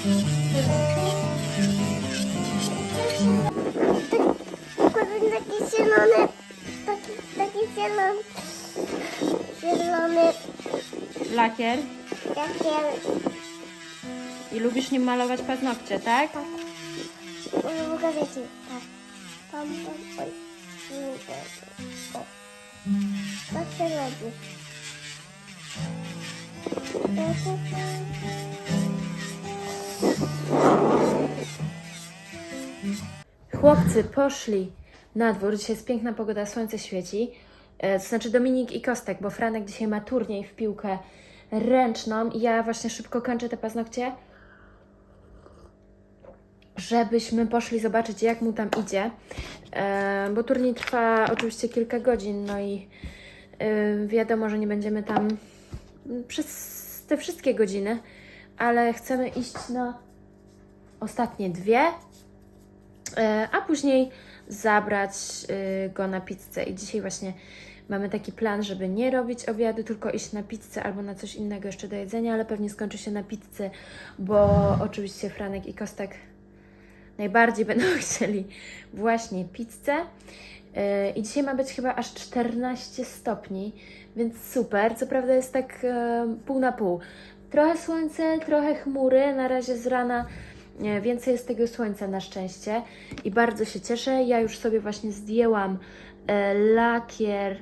Kurde, taki zielony, taki, taki zielony, zielony, Lakier. takie, I lubisz nim malować paznokcie, tak? tak, mogę wiecie, tak, tam, tam, oj, nie wiem, o, tak się robi. Chłopcy poszli na dwór. Dzisiaj jest piękna pogoda, słońce świeci. E, To znaczy Dominik i Kostek, bo Franek dzisiaj ma turniej w piłkę ręczną i ja właśnie szybko kończę te paznokcie, żebyśmy poszli zobaczyć, jak mu tam idzie. E, Bo turniej trwa oczywiście kilka godzin, no i e, wiadomo, że nie będziemy tam przez te wszystkie godziny, ale chcemy iść na ostatnie dwie, E, a później zabrać e, go na pizzę. I dzisiaj właśnie mamy taki plan, żeby nie robić obiadu, tylko iść na pizzę albo na coś innego jeszcze do jedzenia, ale pewnie skończy się na pizzy, bo oczywiście Franek i Kostek najbardziej będą chcieli właśnie pizzę. E, I dzisiaj ma być chyba aż 14 stopni, więc super. Co prawda jest tak pół na pół. Trochę słońce, trochę chmury. Na razie z rana więcej jest tego słońca na szczęście i bardzo się cieszę. Ja już sobie właśnie zdjęłam e, lakier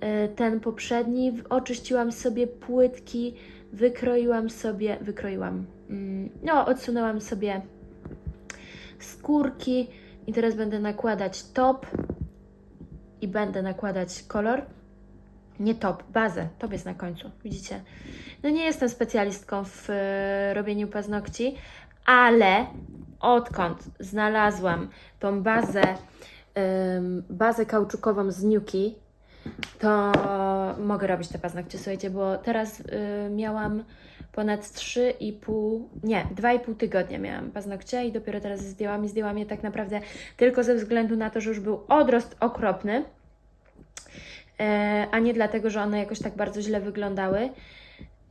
e, ten poprzedni, oczyściłam sobie płytki, wykroiłam sobie, wykroiłam, mm, no odsunęłam sobie skórki i teraz będę nakładać top i będę nakładać kolor. Nie top, bazę, top jest na końcu, widzicie. No nie jestem specjalistką w e, robieniu paznokci, ale odkąd znalazłam tą bazę, bazę kauczukową z Nuki, to mogę robić te paznokcie, słuchajcie, bo teraz y, miałam ponad 3,5, nie, 2,5 tygodnia miałam paznokcie i dopiero teraz zdjęłam i zdjęłam je tak naprawdę tylko ze względu na to, że już był odrost okropny, e, a nie dlatego, że one jakoś tak bardzo źle wyglądały.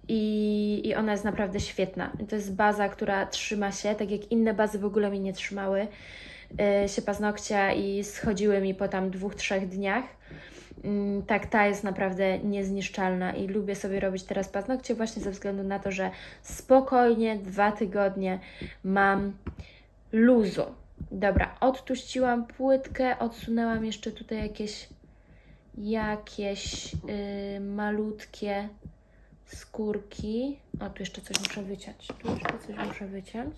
I, I ona jest naprawdę świetna. To jest baza, która trzyma się, tak jak inne bazy w ogóle mi nie trzymały e, się paznokcia i schodziły mi po tam dwóch, trzech dniach. Mm, Tak, ta jest naprawdę niezniszczalna i lubię sobie robić teraz paznokcie właśnie ze względu na to, że spokojnie dwa tygodnie mam luzu. Dobra, odtuściłam płytkę, odsunęłam jeszcze tutaj jakieś jakieś yy, malutkie skórki. O, tu jeszcze coś muszę wyciąć. Tu jeszcze coś muszę wyciąć.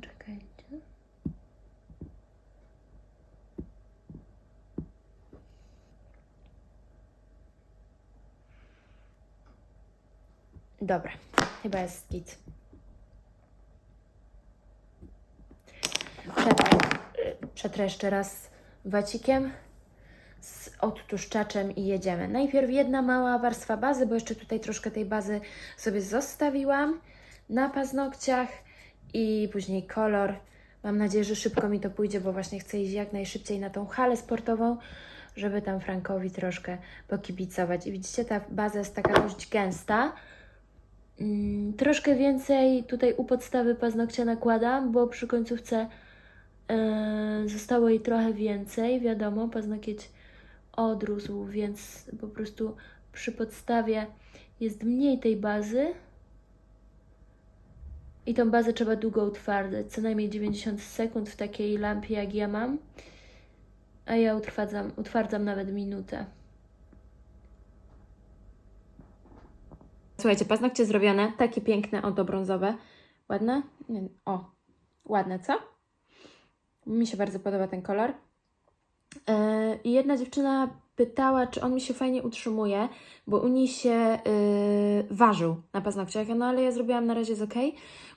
Czekajcie. Dobra, chyba jest git. Przetrę jeszcze raz wacikiem z odtłuszczaczem i jedziemy. Najpierw jedna mała warstwa bazy, bo jeszcze tutaj troszkę tej bazy sobie zostawiłam na paznokciach i później kolor. Mam nadzieję, że szybko mi to pójdzie, bo właśnie chcę iść jak najszybciej na tą halę sportową, żeby tam Frankowi troszkę pokibicować. I widzicie, ta baza jest taka dość gęsta. Mm, troszkę więcej tutaj u podstawy paznokcia nakładam, bo przy końcówce e, zostało jej trochę więcej. Wiadomo, paznokieć odrósł, więc po prostu przy podstawie jest mniej tej bazy. I tą bazę trzeba długo utwardzać, co najmniej 90 sekund w takiej lampie jak ja mam. A ja utwardzam, utwardzam nawet minutę. Słuchajcie, paznokcie zrobione, takie piękne, oto brązowe. Ładne? O, ładne, co? Mi się bardzo podoba ten kolor. Yy, I jedna dziewczyna pytała, czy on mi się fajnie utrzymuje, bo u niej się yy, ważył na paznokciach, no ale ja zrobiłam na razie jest ok.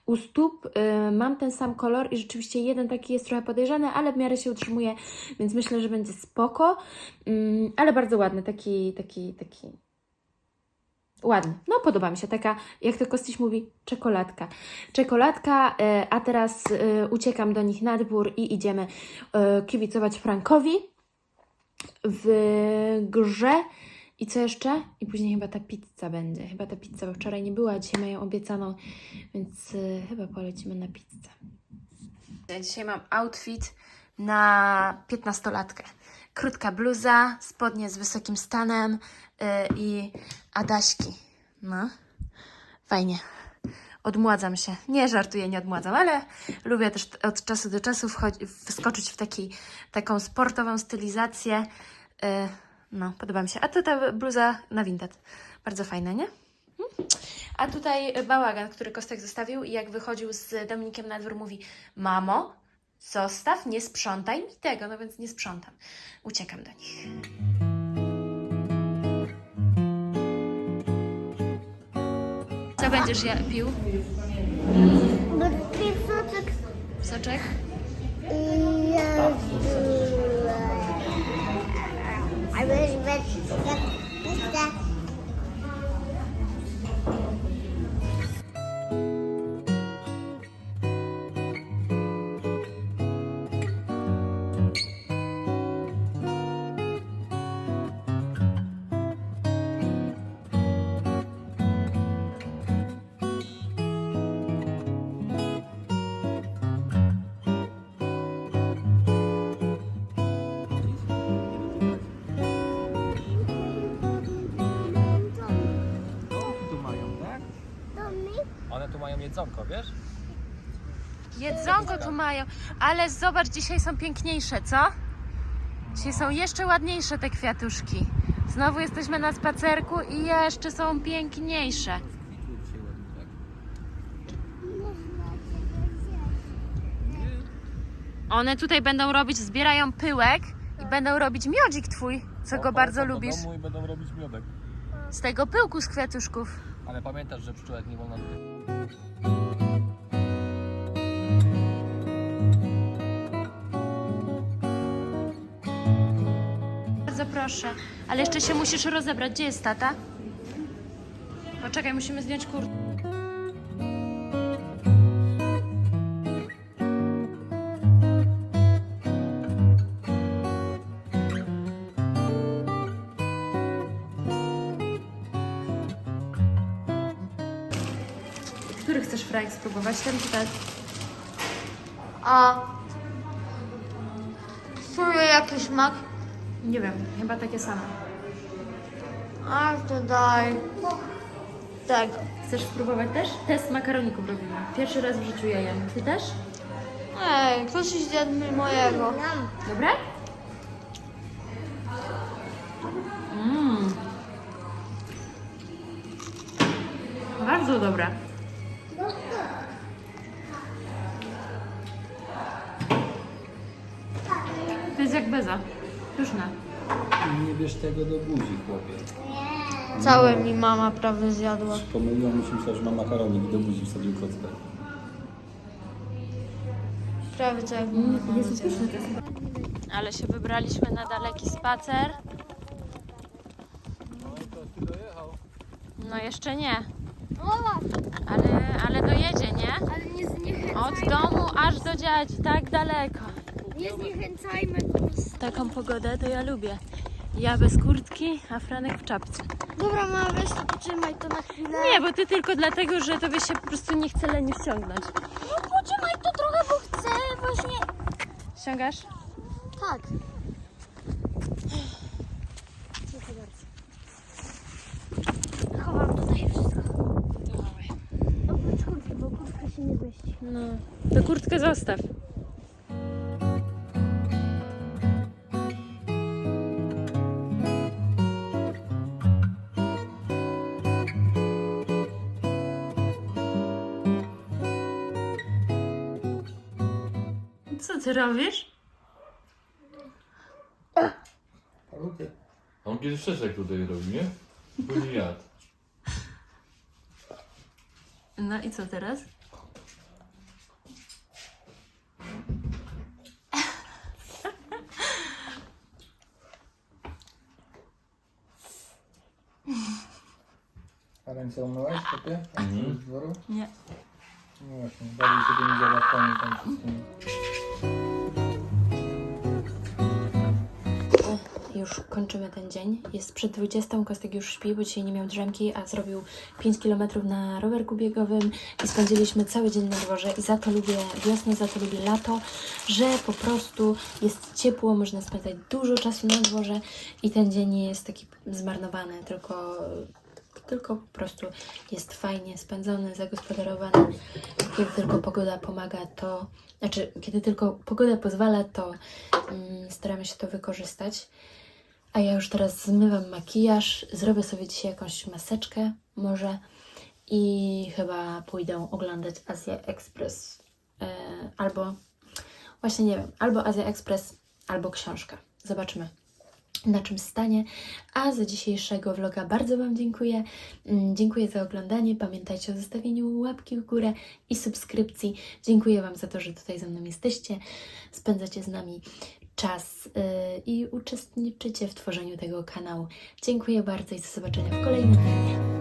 U stóp yy, mam ten sam kolor i rzeczywiście jeden taki jest trochę podejrzany, ale w miarę się utrzymuje, więc myślę, że będzie spoko. Yy, ale bardzo ładny, taki, taki, taki Ładny. No, podoba mi się. Taka, jak to Kostyś mówi, czekoladka. Czekoladka, e, a teraz e, uciekam do nich na dwór i idziemy e, kibicować Frankowi w grze I co jeszcze? I później chyba ta pizza będzie. Chyba ta pizza, bo wczoraj nie była, dzisiaj mają obiecaną, więc chyba polecimy na pizzę. Ja dzisiaj mam outfit na 15-latkę. Krótka bluza, spodnie z wysokim stanem y, i adaśki. No, fajnie. Odmładzam się. Nie żartuję, nie odmładzam, ale lubię też od czasu do czasu wskoczyć w taki, taką sportową stylizację. Y, no, podoba mi się. A to ta bluza na Vinted. Bardzo fajna, nie? Hmm? A tutaj bałagan, który Kostek zostawił i jak wychodził z Dominikiem na dwór mówi Mamo, zostaw, nie sprzątaj mi tego, no więc nie sprzątam. Uciekam do nich. Co będziesz ja pił? Będę pił soczek Soczek? i Jezu. A mają jedzonko, wiesz? Jedzonko tu mają, ale zobacz, dzisiaj są piękniejsze, co? Dzisiaj są jeszcze ładniejsze te kwiatuszki. Znowu jesteśmy na spacerku i jeszcze są piękniejsze. Kwitły dzisiaj ładnie, tak? One tutaj będą robić, zbierają pyłek i będą robić miodzik twój, co go bardzo do lubisz. domu i będą robić miodek. Z tego pyłku z kwiatuszków. Ale pamiętasz, że pszczółek nie wolno dotykać. Bardzo proszę, ale jeszcze się musisz rozebrać. Gdzie jest tata? Poczekaj, musimy zdjąć kurtkę. Który frajek spróbować? Ten czy ten? A czuje jakiś smak? Nie wiem, chyba takie same. A to daj. Tak. Chcesz spróbować też? Test makaroników robimy. Pierwszy raz w życiu je jem. Ty też? Ej, ktoś zjadł mojego. Dobre? Mmm. Bardzo dobre. Nie bierz tego do buzi, chłopie. Całe mi mama prawie zjadła. Pomyliło mi się, myślał, że ma makaronik i do buzi wsadził kockę. Prawie mama zjadła. Ale się wybraliśmy na daleki spacer. No jeszcze nie. Ale, ale dojedzie, nie? ale nie zniechęcajmy, Od domu aż do dziadzi, tak daleko. nie zniechęcajmy. Taką pogodę to ja lubię. Ja bez kurtki, a Franek w czapce. Dobra, mama, weź to, potrzymaj to na chwilę. Nie, bo ty tylko dlatego, że tobie się po prostu nie chce leni wciągnąć. No potrzymaj to trochę, bo chcę właśnie... Ściągasz? Tak. Chowam tutaj wszystko. Oprócz kurtki, bo kurtka się nie zmieści. No. To kurtkę zostaw. Co ty robisz? On kiedyś tak tutaj robi, nie? Później jadł. No i co teraz? A ręce umyłeś, chłopie? Mhm. Z dworu? Nie. No właśnie, bawię się tymi zabawkami tam wszystkimi. Już kończymy ten dzień. Jest przed 20, Kostek już śpi, bo dzisiaj nie miał drzemki, a zrobił 5 km na rowerku biegowym i spędziliśmy cały dzień na dworze i za to lubię wiosnę, za to lubię lato, że po prostu jest ciepło, można spędzać dużo czasu na dworze i ten dzień nie jest taki zmarnowany, tylko, tylko po prostu jest fajnie spędzony, zagospodarowany. Kiedy tylko pogoda pomaga, to znaczy, kiedy tylko pogoda pozwala, to mm, staramy się to wykorzystać. A ja już teraz zmywam makijaż, zrobię sobie dzisiaj jakąś maseczkę może i chyba pójdę oglądać Azja Express e, albo właśnie nie wiem, albo Azja Express, albo książka. Zobaczymy na czym stanie. A za dzisiejszego vloga bardzo Wam dziękuję. Mm, Dziękuję za oglądanie. Pamiętajcie o zostawieniu łapki w górę i subskrypcji. Dziękuję Wam za to, że tutaj ze mną jesteście, spędzacie z nami czas yy, i uczestniczycie w tworzeniu tego kanału. Dziękuję bardzo i do zobaczenia w kolejnym filmie.